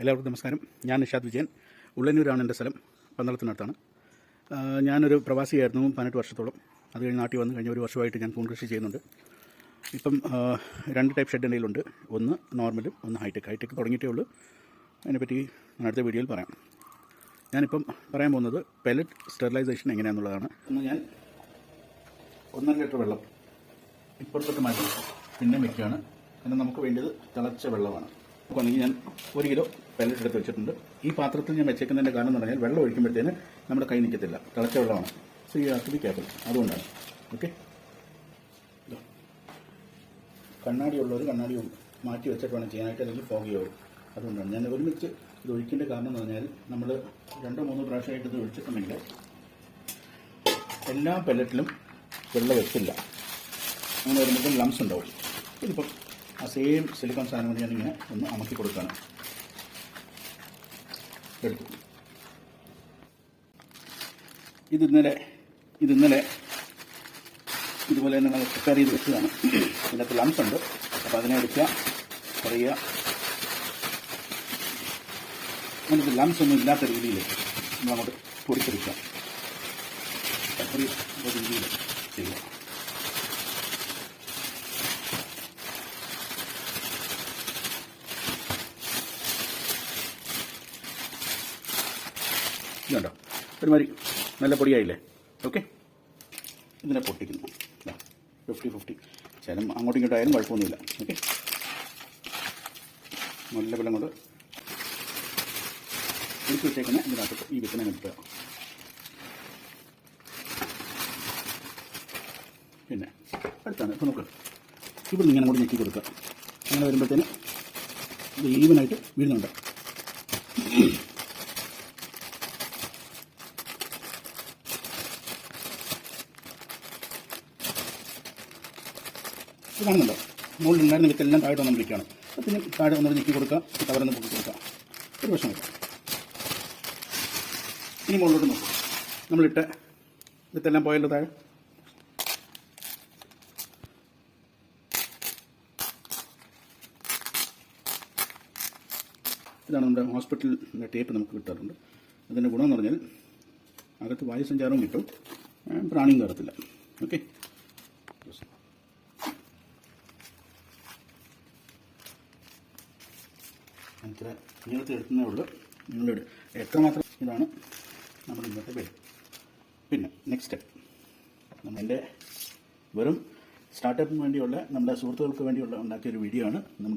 എല്ലാവർക്കും നമസ്കാരം. ഞാൻ നിഷാദ് വിജയൻ. ഉള്ളന്നൂരാണ് എന്റെ സ്ഥലം. പന്തളത്തിനടുത്താണ്. ഞാനൊരു പ്രവാസിയായിരുന്നു പതിനെട്ട് വർഷത്തോളം. അത് കഴിഞ്ഞ് നാട്ടിൽ വന്ന് കഴിഞ്ഞ ഒരു വർഷമായിട്ട് ഞാൻ കൂൺ കൃഷി ചെയ്യുന്നുണ്ട്. ഇപ്പം രണ്ട് ടൈപ്പ് ഷെഡ് എന്റെ ഒന്ന് നോർമലും ഒന്ന് ഹൈടെക്. ഹൈടെക് തുടങ്ങിയിട്ടേ ഉള്ളൂ. അതിനെപ്പറ്റി ഞാൻ അടുത്ത വീഡിയോയിൽ പറയാം. ഞാനിപ്പം പറയാൻ പോകുന്നത് പെലറ്റ് സ്റ്റെറിലൈസേഷൻ എങ്ങനെയാണെന്നുള്ളതാണ് ഇന്ന് ഞാൻ ഒന്നര ലിറ്റർ വെള്ളം ഇപ്പുറത്തോട്ട് മാറ്റി പിന്നെ വെക്കുകയാണ് പിന്നെ നമുക്ക് വേണ്ടത് തിളച്ച വെള്ളമാണ്. അപ്പോൾ ഞാൻ ഒരു കിലോ പെല്ലറ്റ് എടുത്ത് വെച്ചിട്ടുണ്ട്. ഈ പാത്രത്തിൽ ഞാൻ വെച്ചേക്കുന്നതിന്റെ കാരണം എന്ന് പറഞ്ഞാൽ വെള്ളം ഒഴിക്കുമ്പോഴത്തേന് നമ്മുടെ കൈ നിൽക്കത്തില്ല തിളച്ച വെള്ളമാണ്. So I have to be careful അതുകൊണ്ടാണ്. ഓക്കെ കണ്ണാടി ഉള്ളവർ കണ്ണാടി മാറ്റി വെച്ചിട്ട് വേണം ചെയ്യാനായിട്ട് അല്ലെങ്കിൽ ഫോഗിയാവും അതുകൊണ്ടാണ്. ഞാൻ ഒരുമിച്ച് ഇത് ഒഴിക്കേണ്ട കാരണം എന്ന് പറഞ്ഞാൽ നമ്മൾ രണ്ടോ മൂന്നോ പ്രാവശ്യമായിട്ട് ഇത് ഒഴിച്ചിട്ടുണ്ടെങ്കിൽ എല്ലാ പെല്ലറ്റിലും വെള്ളം വെച്ചില്ല അങ്ങനെ വരുമ്പോൾ ലംസ് ഉണ്ടാവും. ഇതിപ്പം ആ സെയിം സിലിക്കോൺ സാധനം കൊണ്ട് ഞാനിങ്ങനെ ഒന്ന് അമക്കി കൊടുക്കുകയാണ്. എടുത്തു ഇത് ഇന്നലെ ഇത് ഇന്നലെ ഇതുപോലെ തന്നെ നമ്മൾ പ്രിപ്പയർ ചെയ്ത് വെച്ചതാണ്. ഇതിനകത്ത് ലംസ് ഉണ്ട്. അപ്പോൾ അതിനെ എടുക്കുക പറയുക. നമുക്ക് ലംസ് ഒന്നും ഇല്ലാത്ത രീതിയിൽ നമ്മളങ്ങോട്ട് പൊടിച്ചെടുക്കുക. രീതിയിൽ ചെയ്യുക. ഇതുണ്ടോ? ഒരുമാതിരി നല്ല പൊടിയായില്ലേ? ഓക്കെ ഇതിനെ പൊട്ടിക്കുന്നു. ഫിഫ്റ്റി ഫിഫ്റ്റി ചില അങ്ങോട്ടും ഇങ്ങോട്ടും ആയാലും കുഴപ്പമൊന്നുമില്ല. ഓക്കെ നല്ല വെള്ളം കൊണ്ട് എനിക്ക് വെച്ചേക്കുന്ന ഇതിനകത്ത് ഈ വിത്തനെ കിട്ടുക പിന്നെ അടുത്താണ്. ഇപ്പോൾ നോക്കുക ഇവിടെ ഇങ്ങനെ കൂടി ഞെക്കി കൊടുക്കുക. അങ്ങനെ വരുമ്പോഴത്തേന് ഇത് ഈവനായിട്ട് വീഴുന്നുണ്ട്. ഇത് കാണുന്നുണ്ടോ? മുകളിൽ ഉണ്ടായിരുന്ന വിത്തെല്ലാം താഴെ വന്നിരിക്കുകയാണ് അപ്പോൾ പിന്നെ താഴെ വന്നത് ഞെക്കി കൊടുക്കുക കവറൊന്ന് പൊക്കി കൊടുക്കുക. ഒരു പ്രശ്നം ഇനി മുകളിലോട്ട് നോക്കും. നമ്മളിട്ട് വിത്തെല്ലാം പോയല്ലോ താഴെ. ഇതാണ് നമ്മുടെ ഹോസ്പിറ്റലിന്റെ ടേപ്പ് നമുക്ക് കിട്ടാറുണ്ട്. അതിന്റെ ഗുണമെന്ന് പറഞ്ഞാൽ അകത്ത് വായുസഞ്ചാരവും കിട്ടും. പ്രാണിയും കയറത്തില്ല. ഓക്കെ? ഇത്ര നീളത്തിൽ എടുക്കുന്നേ ഉള്ളൂ. നിങ്ങളുടെ എത്രമാത്രം ഇതാണ് നമ്മൾ ഇന്നത്തെ പേര് പിന്നെ നെക്സ്റ്റ് സ്റ്റെപ്പ് എന്റെ വെറും സ്റ്റാർട്ടപ്പിന് വേണ്ടിയുള്ള നമ്മുടെ സുഹൃത്തുക്കൾക്ക് വേണ്ടിയുള്ള ഉണ്ടാക്കിയ ഒരു വീഡിയോ ആണ് നമ്മുടെ